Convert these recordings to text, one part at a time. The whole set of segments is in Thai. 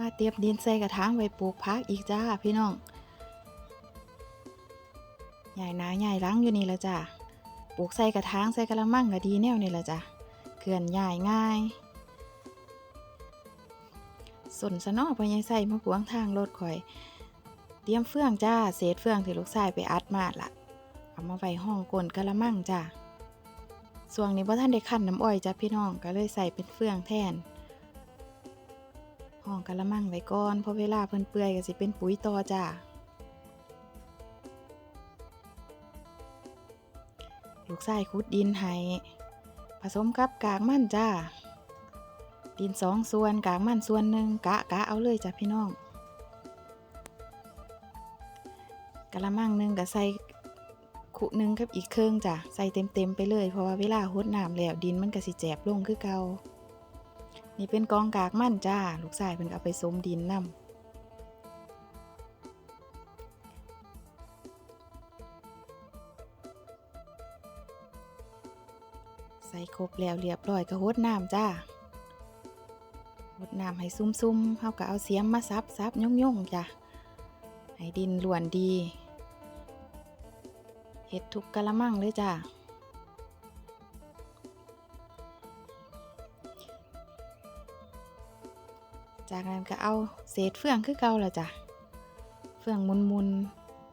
มาเตรียมดินใส่กระถางไว้ปลูกพักอีกจ้าพี่น้อง ใหญ่นาใหญ่ลังอยู่นี่ละจ้าปลูกใส่กระถางใส่กระมังก็ดีแนวนี่ละจ้าเคลื่อนย้ายง่ายสนสนอพยังใส่มาขวางทางรถข่อย เตรียมเฟื่องจ้า เศษเฟื่องที่ลูกชายไปอัดมาละเอามาไว้ห้องกลนกระมังจ้าส่วงนี้พ่ท่านได้ขั้นน้ำอ้อยจ้าพี่น้องก็เลยใส่เป็นเฟื่องแทน ห้องกะละมังไว้ก่อนเพราะเวลาเพิ่นเปื่อยก็สิเป็นปุ๋ยต่อจ้าลูกชายขุดดินให้ผสมกับกากมันจ้า ดินสองส่วนกากมันส่วนหนึ่งกะกะเอาเลยจ้ะพี่น้องกะละมังหนึ่งก็ใส่ขุหนึ่งกับอีกเครื่องจ้ะใส่เต็มเต็มๆไปเลยเพราะว่าเวลาหดน้ำแล้วดินมันก็สิแจบลงคือเก่า นี่เป็นกองกากมั่นจ้า ลูกชายเพิ่นก็เอาไปสมดินนำใส่ครบแล้วเรียบร้อยก็หดน้ำจ้าหดน้ำให้ซุ่มๆเฮาก็เอาเสียมมาซับซับย่งๆจ้ะให้ดินล้วนดีเฮ็ดทุกกะละมังเลยจ้า จากนั้นก็เอาเศษเฟืองคือเก่าละจ้ะ เฟืองมุนมุน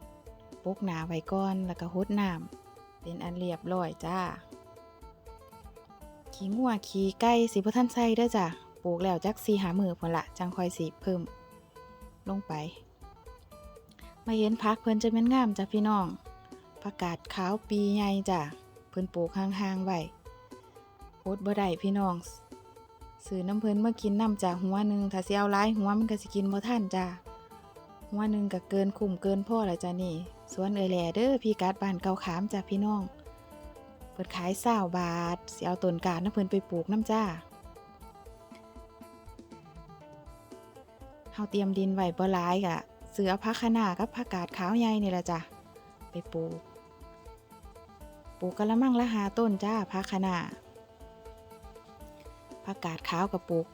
ๆปกหนาไว้ก่อนแล้วก็หดน้ำเป็นอันเรียบร้อยจ้า ขี้งัวขี้ไก่สิบ่ทันใส่เด้อจ้ะ ปลูกแล้วจักสีหามือพุ่นละจังคอยสิเพิ่ม ลงไป มาเห็นพักเพิ่นจะเป็นงามจ้ะพี่น้องผักกาดขาวปีใหญ่จ้ะ เพิ่นปลูกห่างๆไว้อดบ่ได้พี่น้อง ซื้อน้ำเพลินมากินน้ำจากหัวหนึ่งถ้าสิเอาหลายหัวมันก็สิกินบ่ทันจ้าหัวหนึ่งก็เกินคุ้มเกินพ่อแล้วจ้านี่สวนเอแหล่เด้อพี่กัดบ้านเกาขามจ้าพี่น้องเปิดขายเศร้าบาทเสิเอาต้นกาดน้ำเพลินไปปลูกน้ำจ้าเฮาเตรียมดินไว้บ่หลายกะเสือพักขนากับผักกาดขาวใหญ่นี่ละจ้ะไปปลูกปลูกกะละมังละหาต้นจ้าพักขนา ผักกาดขาวกับปลูก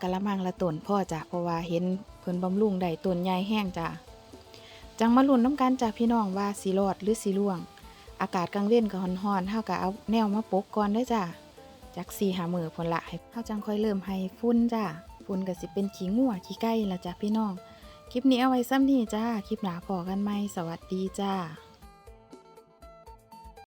กะละมังละต้นพ่อจ้ะเพราะว่าเห็นเพิ่นบำรุงได้ต้นใหญ่แห้งจ้ะจังมาลุ้นน้ำกันจ้ะพี่น้องว่าสิรอดหรือสิร่วง อากาศกลางเว้นก็ร้อนๆเฮาก็เอาแนวมาปกก่อนด้อจ้ะจัก4 5มื้อพุ่นละให้เฮาจังค่อยเริ่มให้ฝุ่นจ้ะฝุ่นก็สิเป็นขี้งัวขี้ไก่ละจ้ะพี่น้อง คลิปนี้เอาไว้ซ้ำนี้จ้า คลิปหน้าพอกันไหมสวัสดีจ้า